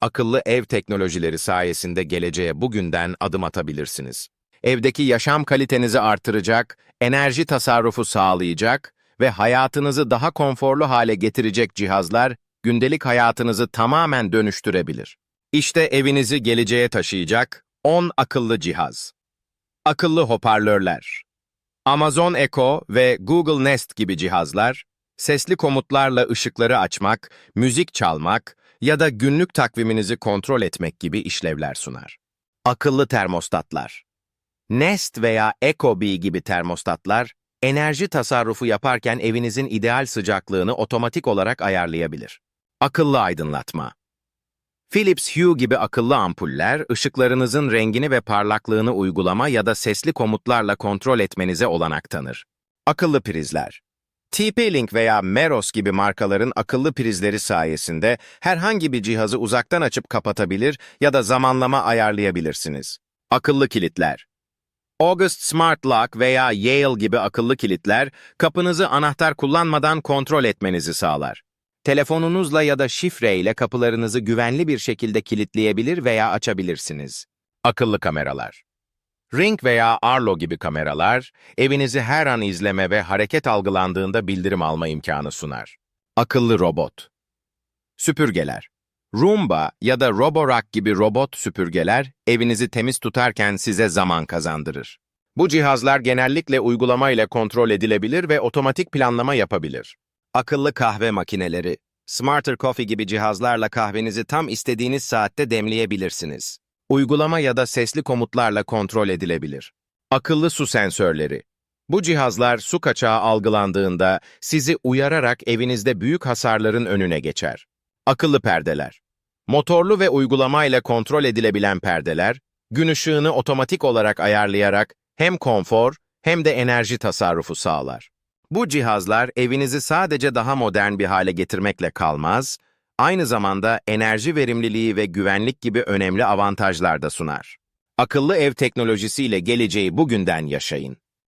Akıllı ev teknolojileri sayesinde geleceğe bugünden adım atabilirsiniz. Evdeki yaşam kalitenizi artıracak, enerji tasarrufu sağlayacak ve hayatınızı daha konforlu hale getirecek cihazlar gündelik hayatınızı tamamen dönüştürebilir. İşte evinizi geleceğe taşıyacak 10 akıllı cihaz. Akıllı hoparlörler. Amazon Echo ve Google Nest gibi cihazlar, sesli komutlarla ışıkları açmak, müzik çalmak ya da günlük takviminizi kontrol etmek gibi işlevler sunar. Akıllı termostatlar. Nest veya Ecobee gibi termostatlar, enerji tasarrufu yaparken evinizin ideal sıcaklığını otomatik olarak ayarlayabilir. Akıllı aydınlatma. Philips Hue gibi akıllı ampuller, ışıklarınızın rengini ve parlaklığını uygulama ya da sesli komutlarla kontrol etmenize olanak tanır. Akıllı prizler. TP-Link veya Meros gibi markaların akıllı prizleri sayesinde herhangi bir cihazı uzaktan açıp kapatabilir ya da zamanlama ayarlayabilirsiniz. Akıllı kilitler. August Smart Lock veya Yale gibi akıllı kilitler, kapınızı anahtar kullanmadan kontrol etmenizi sağlar. Telefonunuzla ya da şifreyle kapılarınızı güvenli bir şekilde kilitleyebilir veya açabilirsiniz. Akıllı kameralar. Ring veya Arlo gibi kameralar, evinizi her an izleme ve hareket algılandığında bildirim alma imkanı sunar. Akıllı robot. Süpürgeler. Roomba ya da Roborock gibi robot süpürgeler evinizi temiz tutarken size zaman kazandırır. Bu cihazlar genellikle uygulamayla kontrol edilebilir ve otomatik planlama yapabilir. Akıllı kahve makineleri. Smarter Coffee gibi cihazlarla kahvenizi tam istediğiniz saatte demleyebilirsiniz. Uygulama ya da sesli komutlarla kontrol edilebilir. Akıllı su sensörleri. Bu cihazlar su kaçağı algılandığında sizi uyararak evinizde büyük hasarların önüne geçer. Akıllı perdeler. Motorlu ve uygulamayla kontrol edilebilen perdeler, gün ışığını otomatik olarak ayarlayarak hem konfor hem de enerji tasarrufu sağlar. Bu cihazlar evinizi sadece daha modern bir hale getirmekle kalmaz, aynı zamanda enerji verimliliği ve güvenlik gibi önemli avantajlar da sunar. Akıllı ev teknolojisiyle geleceği bugünden yaşayın.